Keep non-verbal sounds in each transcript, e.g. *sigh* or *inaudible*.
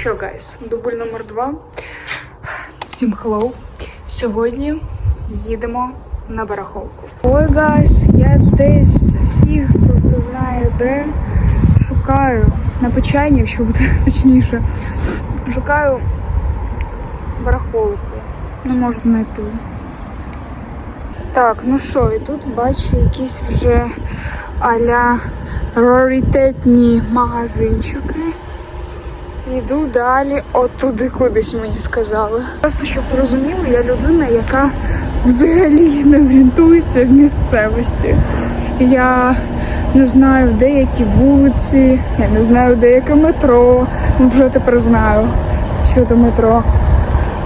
що, гайс, дубль номер два. Всім hello. Сьогодні їдемо на барахолку. Ой, гайс, я десь фіг просто знаю, де шукаю на печені, якщо буде *laughs* точніше. Шукаю барахолку. Не можу знайти. Так, ну що, і тут бачу якісь вже аля раритетні магазинчики. Йду далі, от туди кудись мені сказали. Просто щоб ви розуміли, я людина, яка взагалі не орієнтується в місцевості. Я не знаю деякі вулиці, я не знаю деяке метро. Ну вже тепер знаю, що до метро.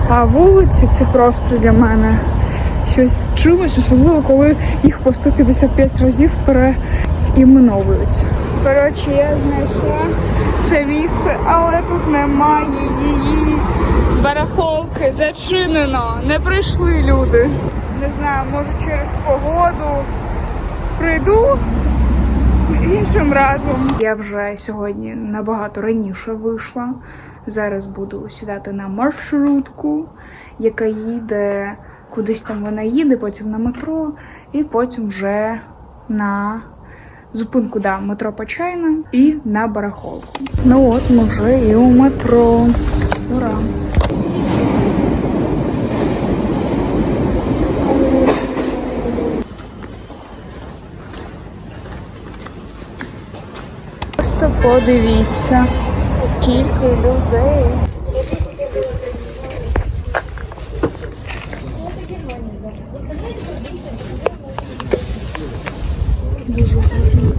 А вулиці це просто для мене щось з чимось, особливо коли їх по 155 разів переіменовують. Коротше, я знайшла це місце, але тут немає її. Барахолки зачинено. Не прийшли люди. Не знаю, може через погоду прийду іншим разом. Я вже сьогодні набагато раніше вийшла. Зараз буду сідати на маршрутку, яка їде кудись там вона їде, потім на метро, і потім вже на зупинку да, метро Почайна і на барахолку. Ну от ми вже і у метро. Ура! Просто подивіться, скільки людей. Дуже гарно.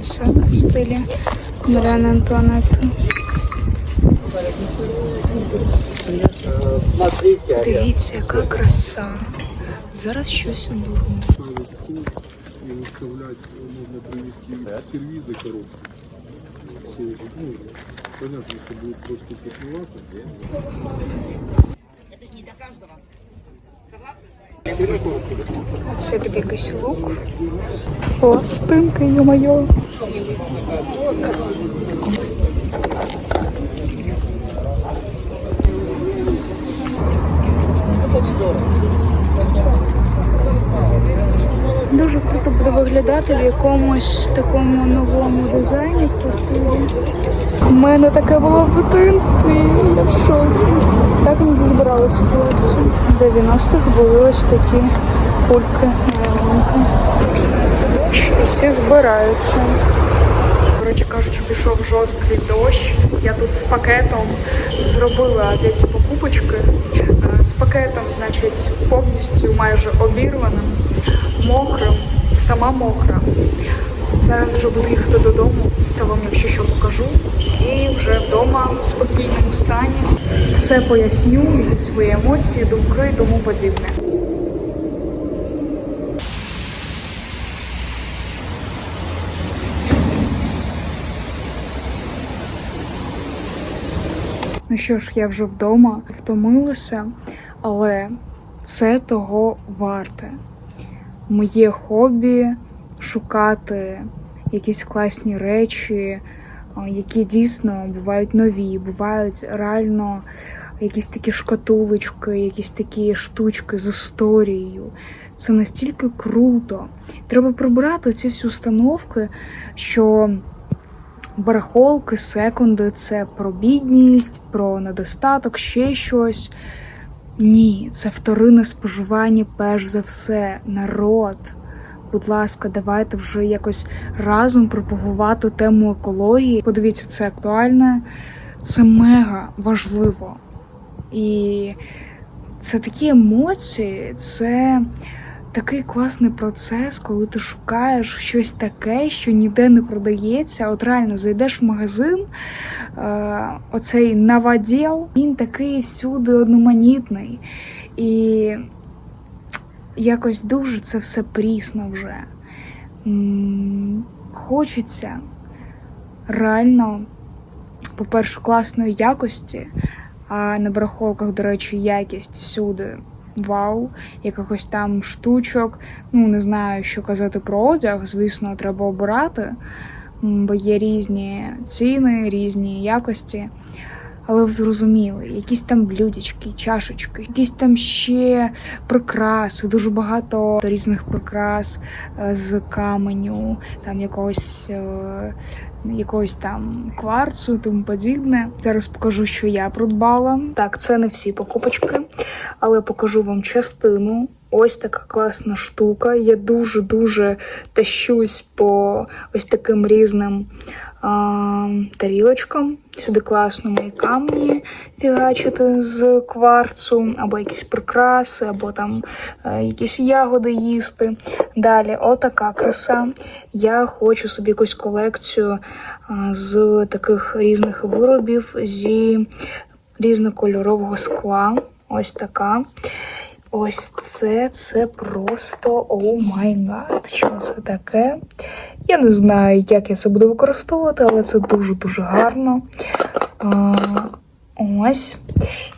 Це в стилі Маріани Антуанетти. Дивіться, яка краса. Зараз щось оберу. ставить стол и выставлять можно принести сервизы коробки. Все, ну, понятно, что будет трошки вкусновато. Це тобі якийсь лук. Пластинки, йо-моє. Виглядати в якомусь такому новому дизайні в квартирі. У мене таке було в дитинстві. Я в шоці. Так не дозбиралася в колекцію. В 90-х були ось такі кульки. Це дощ і всі збираються. Коротше кажучи, пішов жорсткий дощ. Я тут з пакетом зробила деякі покупочки. Е, З пакетом, значить, повністю майже обірваним, мокрим, сама мокра. Зараз вже буду їхати додому, все вам, якщо що покажу. І вже вдома в спокійному стані все поясню, якісь свої емоції, думки і тому подібне. Ну що ж, я вже вдома втомилася, але це того варте. Моє хобі шукати якісь класні речі, які дійсно бувають нові, бувають реально якісь такі шкатулочки, якісь такі штучки з історією. Це настільки круто. Треба прибирати ці всі установки, що барахолки, секунди це про бідність, про недостаток, ще щось. Ні, це вторинне споживання, перш за все, народ. Будь ласка, давайте вже якось разом пропагувати тему екології. Подивіться, це актуальне, це мега важливо. І це такі емоції, це такий класний процес, коли ти шукаєш щось таке, що ніде не продається. От реально зайдеш в магазин, е, оцей новоділ, він такий всюди одноманітний. І якось дуже це все прісно вже. Хочеться реально, по-перше, класної якості, а на барахолках, до речі, якість всюди. Вау, якихось там штучок. Ну, не знаю, що казати про одяг. Звісно, треба обирати. бо є різні ціни, різні якості. Але ви зрозуміли, якісь там блюдечки, чашечки, якісь там ще прикраси, дуже багато різних прикрас е, з каменю, там якогось, е, якогось там кварцу, тому подібне. Зараз покажу, що я придбала. Так, це не всі покупочки, але покажу вам частину. Ось така класна штука. Я дуже-дуже тащусь по ось таким різним тарілочкам. Сюди класно мої камні фігачити з кварцу, або якісь прикраси, або там е, якісь ягоди їсти. Далі, отака краса. Я хочу собі якусь колекцію з таких різних виробів зі різнокольорового скла. Ось така. Ось це, це просто о май гад. Що це таке? Я не знаю, як я це буду використовувати, але це дуже-дуже гарно. А, ось.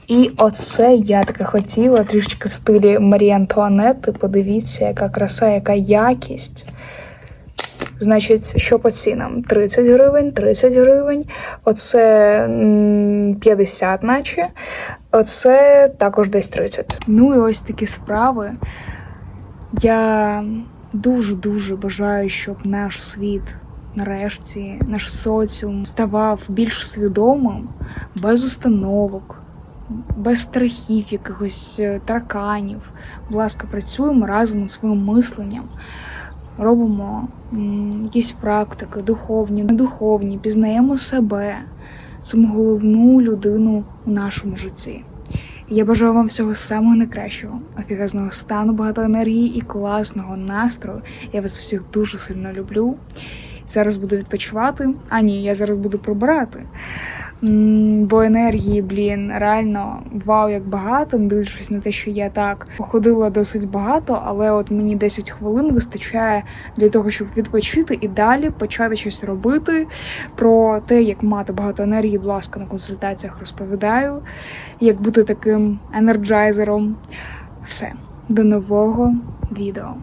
І оце я таке хотіла трішечки в стилі Марії Антуанетти. Подивіться, яка краса, яка якість. Значить, що по цінам? 30 гривень, 30 гривень, оце 50 наче, оце також десь 30. Ну і ось такі справи. Я дуже-дуже бажаю, щоб наш світ, нарешті, наш соціум ставав більш свідомим, без установок, без страхів, якихось е, тараканів. Будь ласка, працюємо разом над своїм мисленням. Робимо якісь практики, духовні, недуховні, пізнаємо себе, саму головну людину у нашому житті. Я бажаю вам всього самого найкращого, офігезного стану, багато енергії і класного настрою. Я вас всіх дуже сильно люблю. Зараз буду відпочивати. А ні, я зараз буду прибирати. Бо енергії, блін, реально вау, як багато, не на те, що я так походила досить багато, але от мені 10 хвилин вистачає для того, щоб відпочити і далі почати щось робити. Про те, як мати багато енергії, будь ласка, на консультаціях розповідаю, як бути таким енерджайзером. Все, до нового відео.